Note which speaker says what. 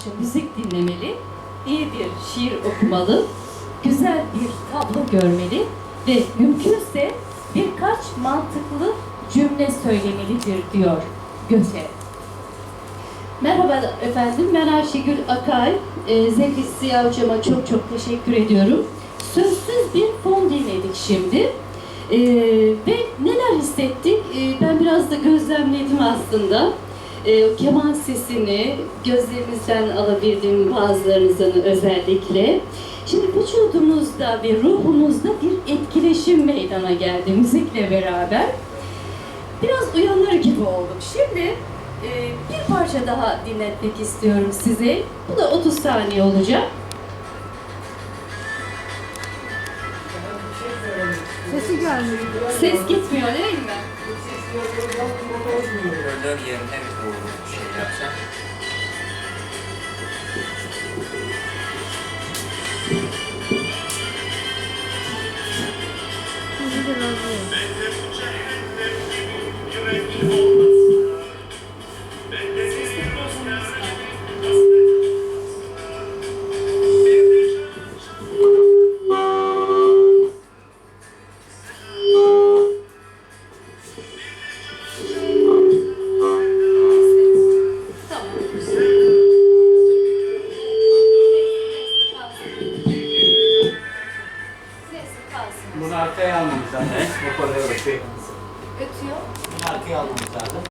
Speaker 1: parça müzik dinlemeli, iyi bir şiir okumalı, güzel bir tablo görmeli ve mümkünse birkaç mantıklı cümle söylemelidir diyor Göte. Merhaba efendim, ben Ayşegül Akay. Ee, Zeki Ziya hocama çok çok teşekkür ediyorum. Sözsüz bir fon dinledik şimdi. Ee, ve neler hissettik? Ee, ben biraz da gözlemledim aslında. Ee, keman sesini gözlerimizden alabildiğim bazılarınızın özellikle. Şimdi vücudumuzda ve ruhumuzda bir etkileşim meydana geldi müzikle beraber. Biraz uyanır gibi oldum. Şimdi e, bir parça daha dinletmek istiyorum size. Bu da 30 saniye olacak.
Speaker 2: Sesi gelmiyor.
Speaker 1: Ses gitmiyor değil mi?
Speaker 3: 여기엔 해고
Speaker 2: 실력자
Speaker 1: 이게 나지 Kalsın.
Speaker 4: Bunu arkaya almamız lazım. Şey.
Speaker 1: Ötüyor.
Speaker 4: Bunu arkaya almamız